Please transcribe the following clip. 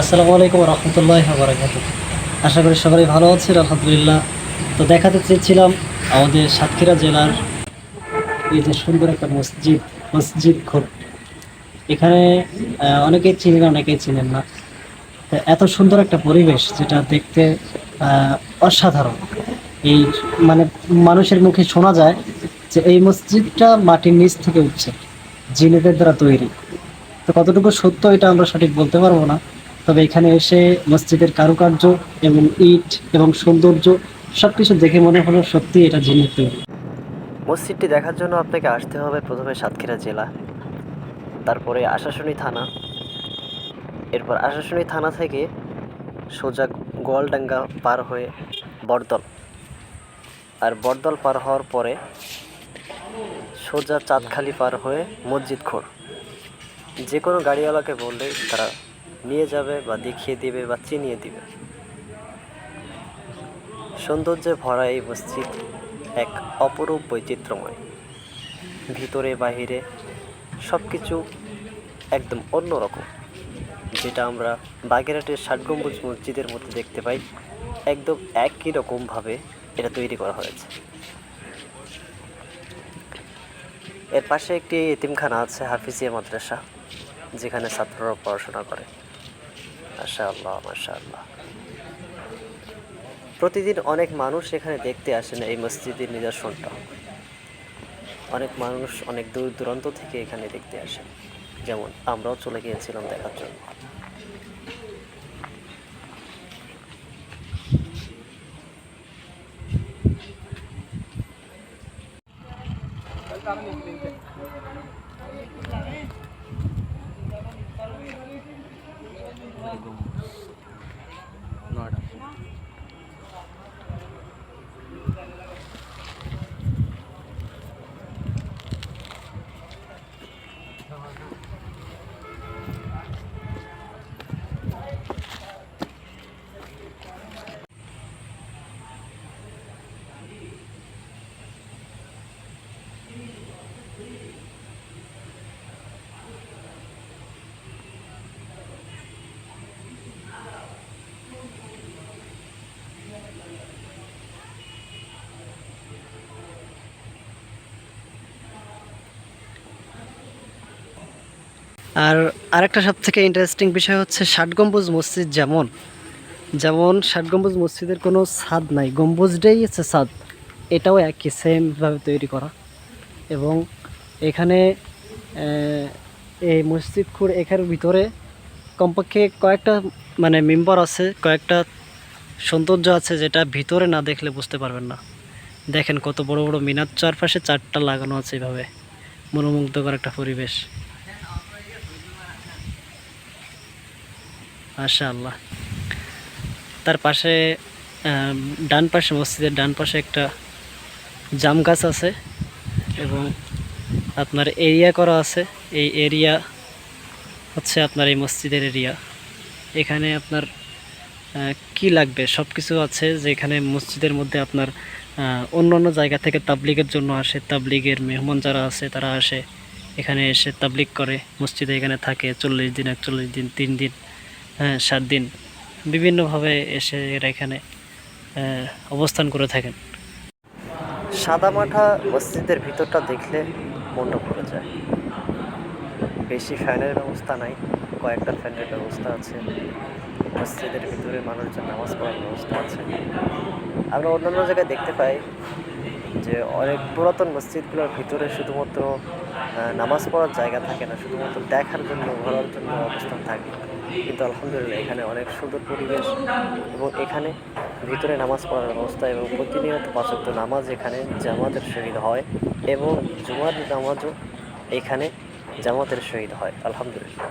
আসসালামু আলাইকুম রহমতুল্লাহ বারাকাত আশা করি সবাই ভালো আছেন, আলহামদুলিল্লাহ। তো দেখাতে চেয়েছিলাম আমাদের সাতক্ষীরা জেলার এই যে সুন্দর একটা মসজিদ মসজিদ ঘর। এখানে অনেকেই চিনেন অনেকেই চিনেন না। এত সুন্দর একটা পরিবেশ যেটা দেখতে অসাধারণ। এই মানে মানুষের মুখে শোনা যায় যে এই মসজিদটা মাটির নিচ থেকে উঠছে, জিনেদের দ্বারা তৈরি। তো কতটুকু সত্য এটা আমরা সঠিক বলতে পারব না। তবে এখানে এসে মসজিদের কারুকার্য এবং ইট এবং সৌন্দর্য সবকিছু দেখে মনে হলো সত্যি এটা তৈরি। মসজিদটি দেখার জন্য আপনাকে আসতে হবে প্রথমে সাতক্ষীরা জেলা, তারপরে আশাশুনি থানা, এরপর আশাশুনি থানা থেকে সোজা গোয়ালডাঙ্গা পার হয়ে বরদল আর বরদল পার হওয়ার পরে সোজা চাঁদখালি পার হয়ে মসজিদ খোর। যে কোনো গাড়িওয়ালাকে বললে তারা নিয়ে যাবে বা দেখিয়ে দিবে বা চিনিয়ে দিবে। সৌন্দর্যে ভরা এই মসজিদ এক অপরূপ বৈচিত্র্যময়। ভিতরে বাহিরে সব কিছু একদম অন্যরকম যেটা আমরা বাগেরহাটের ষাট গম্বুজ মসজিদের মধ্যে দেখতে পাই। একদম একই রকমভাবে এটা তৈরি করা হয়েছে। এর পাশে একটি এতিমখানা আছে হাফিজিয়া মাদ্রাসা, যেখানে ছাত্ররা পড়াশোনা করে। প্রতিদিন অনেক মানুষ এখানে দেখতে আসেন এই মসজিদের নিদর্শনটা। অনেক মানুষ অনেক দূর দূরান্ত থেকে এখানে দেখতে আসেন যেমন আমরাও চলে গিয়েছিলাম দেখার জন্য। Not. আর আরেকটা সব থেকে ইন্টারেস্টিং বিষয় হচ্ছে ষাট গম্বুজ মসজিদ যেমন যেমন ষাট গম্বুজ মসজিদের কোনো ছাদ নাই। গম্বুজটাই হচ্ছে ছাদ, এটাও একই সেমভাবে তৈরি করা। এবং এখানে এই মসজিদ খুর এখানের ভিতরে কমপক্ষে কয়েকটা মানে মেম্বার আছে, কয়েকটা সৌন্দর্য আছে যেটা ভিতরে না দেখলে বুঝতে পারবেন না। দেখেন কত বড় বড় মিনার চারপাশে চারটা লাগানো আছে এভাবে মনোমুগ্ধকর একটা পরিবেশ। মাশা আল্লাহ তার পাশে ডান পাশে মসজিদের ডান পাশে একটা জাম গাছ আছে এবং আপনার এরিয়া করা আছে। এই এরিয়া হচ্ছে আপনার এই মসজিদের এরিয়া। এখানে আপনার কি লাগবে? সব কিছু আছে যেখানে মসজিদের মধ্যে আপনার অন্য অন্য জায়গা থেকে তাবলিগের জন্য আসে। তাবলিগের মেহমান যারা আছে তারা আসে। এখানে এসে তাবলিগ করে। মসজিদে এখানে থাকে চল্লিশ দিন, একচল্লিশ দিন, তিন দিন। সাত দিন বিভিন্নভাবে এসে এরা এখানে অবস্থান করে থাকেন। সাদামাঠা মসজিদের ভিতরটা দেখলে মনটা ভরে যায়। বেশি ফ্যানের ব্যবস্থা নাই, কয়েকটা ফ্যানের ব্যবস্থা আছে। মসজিদের ভিতরে মানুষজন নামাজ পড়ার ব্যবস্থা আছে। আমরা অন্যান্য জায়গায় দেখতে পাই যে অনেক পুরাতন মসজিদগুলোর ভিতরে শুধুমাত্র নামাজ পড়ার জায়গা থাকে না, শুধুমাত্র দেখার জন্য, ঘোরার জন্য অবস্থান থাকে। কিন্তু আলহামদুলিল্লাহ এখানে অনেক সুন্দর পরিবেশ এবং এখানে ভিতরে নামাজ পড়ার ব্যবস্থা এবং প্রতিনিয়ত পাঁচক্ত নামাজ এখানে জামাতের শহীদ হয় এবং জুমার নামাজও এখানে জামাতের শহীদ হয়, আলহামদুলিল্লাহ।